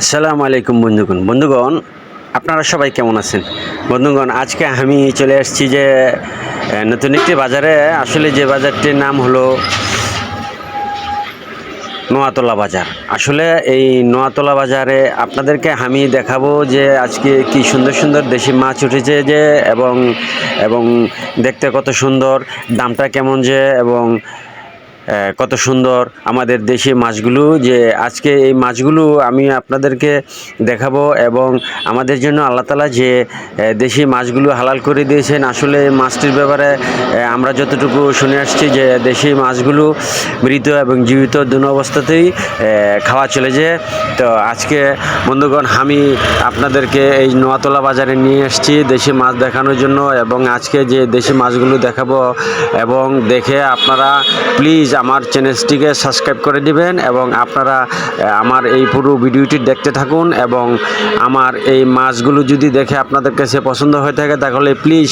আসসালামু আলাইকুম বন্ধুগণ। বন্ধুগণ, আপনারা সবাই কেমন আছেন? বন্ধুগণ, আজকে আমি চলে আসছি যে নতুন একটি বাজারে। আসলে যে বাজারটির নাম হলো নোয়াতলা বাজার। আসলে এই নোয়াতলা বাজারে আপনাদেরকে আমি দেখাবো যে, আজকে কি সুন্দর সুন্দর দেশি মাছ উঠেছে যে, এবং এবং দেখতে কত সুন্দর, দামটা কেমন যে, এবং কত সুন্দর আমাদের দেশি মাছগুলো যে আজকে এই মাছগুলো আমি আপনাদেরকে দেখাবো এবং আমাদের জন্য আল্লাহ তালা যে দেশি মাছগুলো হালাল করে দিয়েছেন। আসলে এই মাছটির ব্যাপারে আমরা যতটুকু শুনে আসছি যে দেশি মাছগুলো মৃত এবং জীবিত দুনো অবস্থাতেই খাওয়া চলে যায়। তো আজকে বন্ধুগণ, আমি আপনাদেরকে এই নোয়াতলা বাজারে নিয়ে এসেছি দেশি মাছ দেখানোর জন্য এবং আজকে যে দেশি মাছগুলো দেখাবো এবং দেখে আপনারা প্লিজ আমার চ্যানেলটিকে সাবস্ক্রাইব করে দিবেন এবং আপনারা আমার এই পুরো ভিডিওটি দেখতে থাকুন এবং আমার এই মাছগুলো যদি দেখে আপনাদের কাছে পছন্দ হয়ে থাকে, তাহলে প্লিজ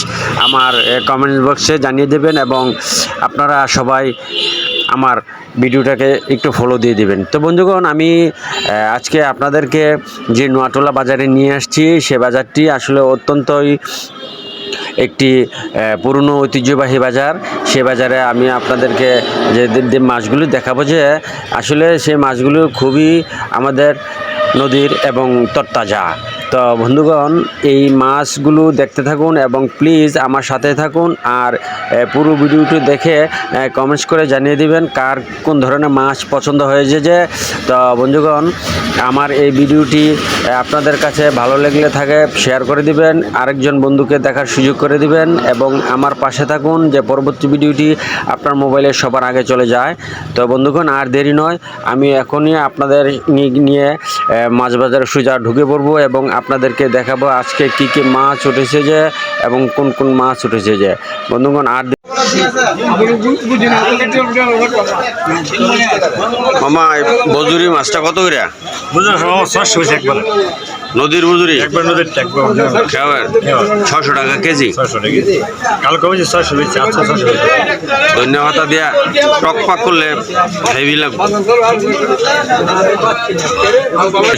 আমার কমেন্ট বক্সে জানিয়ে দেবেন এবং আপনারা সবাই আমার ভিডিওটাকে একটু ফলো দিয়ে দিবেন। তো বন্ধুগণ, আমি আজকে আপনাদেরকে যে নোয়াটোলা বাজারে নিয়ে আসছি, সে বাজারটি আসলে অত্যন্তই একটি পুরনো ঐতিহ্যবাহী বাজার। সে বাজারে আমি আপনাদেরকে যে যে দেখাবো যে, আসলে সেই মাছগুলো খুবই আমাদের নদীর এবং তরতাজা। তো বন্ধুগণ, এই মাছগুলো দেখতে থাকুন এবং প্লিজ আমার সাথে থাকুন আর পুরো ভিডিওটি দেখে কমেন্টস করে জানিয়ে দিবেন কার কোন ধরনের মাছ পছন্দ হয়েছে যে। তো বন্ধুগণ, আমার এই ভিডিওটি আপনাদের কাছে ভালো লাগলে থাকে শেয়ার করে দিবেন, আরেকজন বন্ধুকে দেখার সুযোগ করে দিবেন এবং আমার পাশে থাকুন যে পরবর্তী ভিডিওটি আপনার মোবাইলে সবার আগে চলে যায়। তো বন্ধুগণ, আর দেরি নয়, আমি এখনই আপনাদের নিয়ে মাছ বাজারে সোজা ঢুকে পড়ব এবং আপনাদেরকে দেখাবো আজকে কি কি মাছ উঠেছে যে এবং কোন কোন মাছ উঠেছে যে। বন্ধুগণ, আর মামা বজুরি মাছটা কত করে? ছশো নদীর বজুরি? একবার নদীর ছশো টাকা কেজি? টাকা কালকে হয়েছে আচ্ছা ছশো ধন্যবাদ দিয়া টক পাক করলে হেভি লাগবে।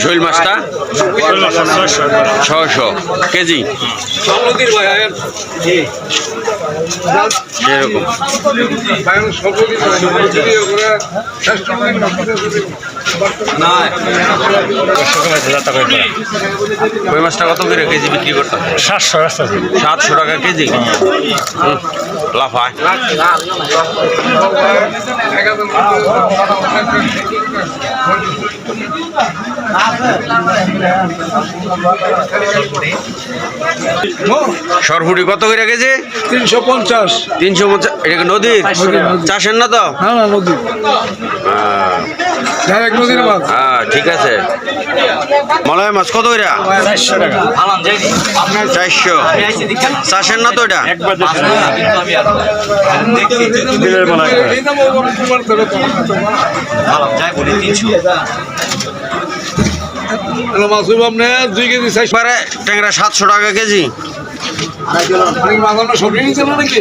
শৈল মাছটা? ছশো কেজি? সেরকম কই মাছটা কত করে কেজি বিক্রি করতাম। সাতশো সাতশো টাকা কেজি? হুম, লাফায় সরফুটি কত করে কেজি? তিনশো পঞ্চাশ। তিনশো পঞ্চাশ এটা কি নদীর চাষের না তো? হ্যাঁ নদী। হ্যাঁ, নদীর হ্যাঁ ঠিক আছে। মলয় মাছ কত করে? চারশো চাষের না তো এটা বিলের মালা একবার এই দাম ওরকম তোমার দেবে তো। হ্যালো, মাছ হইব আপনি দুই কেজি চাইশ পারে ট্যাংরা সাতশো টাকা কেজি। সবজি নিচ্ছে নাকি?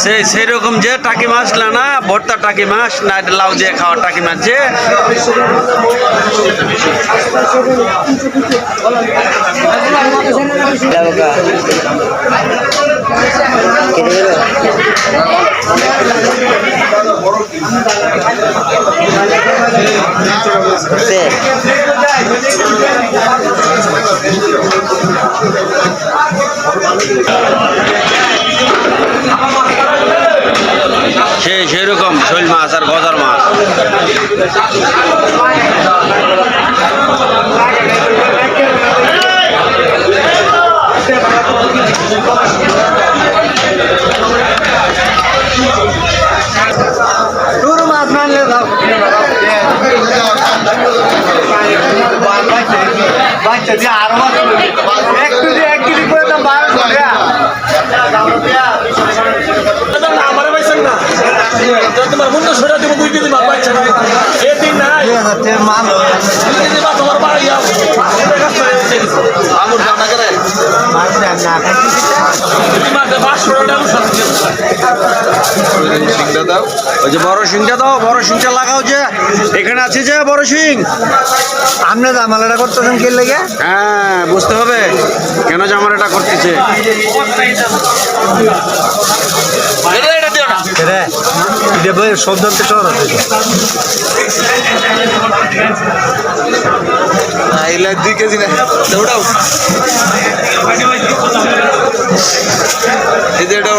সেই সেই রকম যে টাকি মাছ না ভর্তা টাকি মাছ, না লাউ দিয়ে খাওয়া টাকি মাছ যে। সেই সেই রকম শৈল মাছ আর গজার মাছ Turun maaf, man. বাচ্চা দিয়ে আরও এক কেজি এক কেজি করে দাম বারোশো টাকা আমার পাইছেন না তোমার বন্ধু সেটা তুমি দুই বাড়ি ওই যে শিংটা দাও বড় শিংটা লাগাও যে। এখানে আছে যে বড় শিং। আপনি জামালাটা করতেছেন কে লেগে? হ্যাঁ বুঝতে হবে। কেন যে আমার এটা করতেছে? এটা দিও না। এগুলা দুই কেজি না। ওটাও। এই যে এটা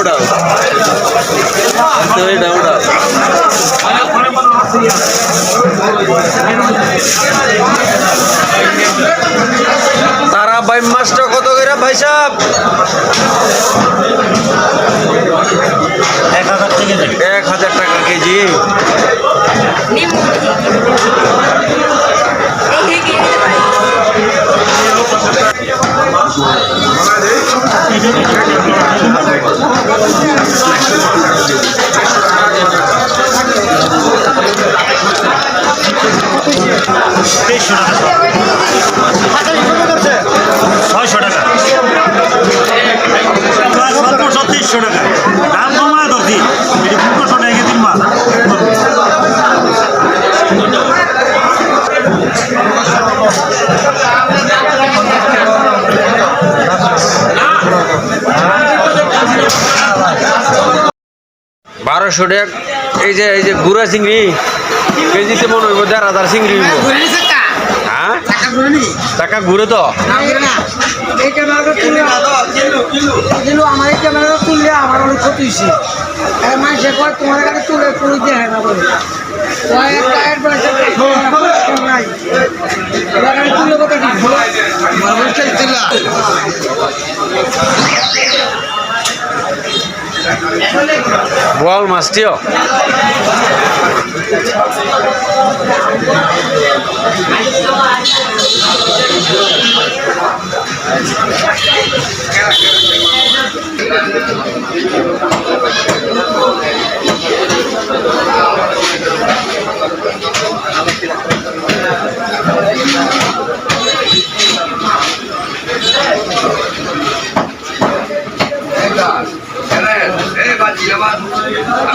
বারোশো টাকা। এই যে এই যে গুড়া চিংড়ি, কেজিতে মনে হইব দেড় হাজার চিংড়ি হ্যাঁ? টাকা ঘুরে তো? এই ক্যামেরাটা তুলে কিন্তু আমার এই ক্যামেরাটা তুললে আমার অনেক ক্ষতি হয়েছে আর মানুষে কয় তোমার কাছে তুলে তুলে দিয়ে না বলে তুলে কথা বোয়াল মাছটিও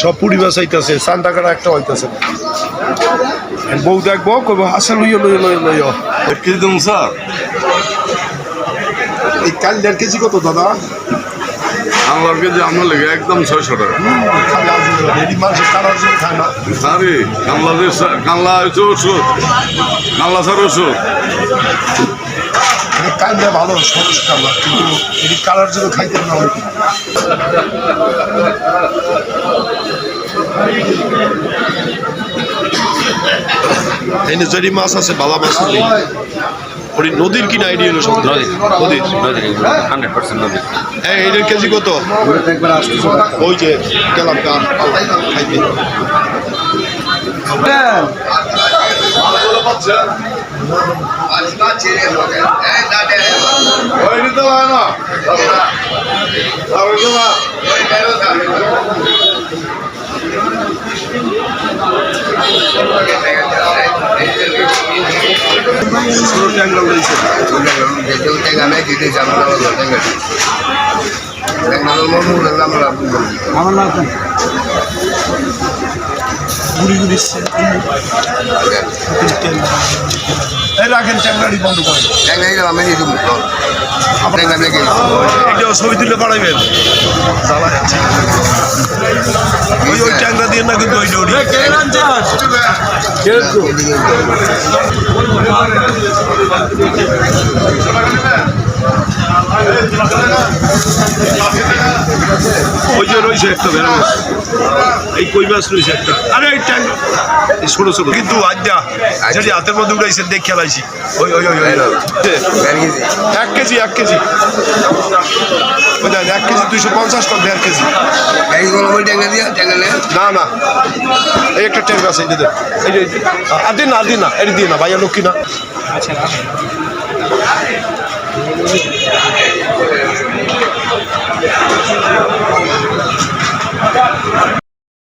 সব পুরি মাছ আইতাছে চান টাকাটা একটা হইতাছে। বউ দেখব কইব হাসা লইয়া লইয়া লইয়া লইয়া এক কেজি দেবো স্যার। এই কাল দেড় কেজি কত দাদা? আমার কেজি আপনার লেগে একদম ছয়শো টাকা। আরে কানলা হচ্ছে ওষুধ। কানলা স্যার ওষুধ। ভালো সরস কালা কিন্তু এটি কালার খাইতে না। এনে যদি মাছ আছে বালা মাছ নেই ওই নদীর কিনা আইডিয়া হলো সব। নদীর হান্ড্রেড পার্সেন্ট নদী হ্যাঁ এটার কেজি কত? ওই যে গেলাম খাইতে। ওই নিতে পারে না। আর ওই যে না। ছোট ট্যাংরা রয়েছে ঘুরি ঘুরি রাখেন ট্যাংরাটি বন্ধ করেন। এটাও ছবি তুলে যাচ্ছে ওই ওই ট্যাংরা দিয়ে না কিন্তু ওই ডোরি ওই যে রয়েছে একটা মাছ এই কই মাছ রয়েছে একটা। আরে এই ট্যাং। এই ছোট ছোট কিন্তু আজ্ঞা যেটি হাতের মধ্যে উঠাইছেন দেখ খেলাইছি ওই ওই ওই ওই। এক কেজি এক কেজি। দেন এক কেজি দুইশো পঞ্চাশ টাকা দেড় কেজি। না না। এই একটা ট্যাঙ্ক আছে যে এই যে আর দিন না আর দিন না এটি দিন না ভাইয়া লক্ষ্মী না? Thank you.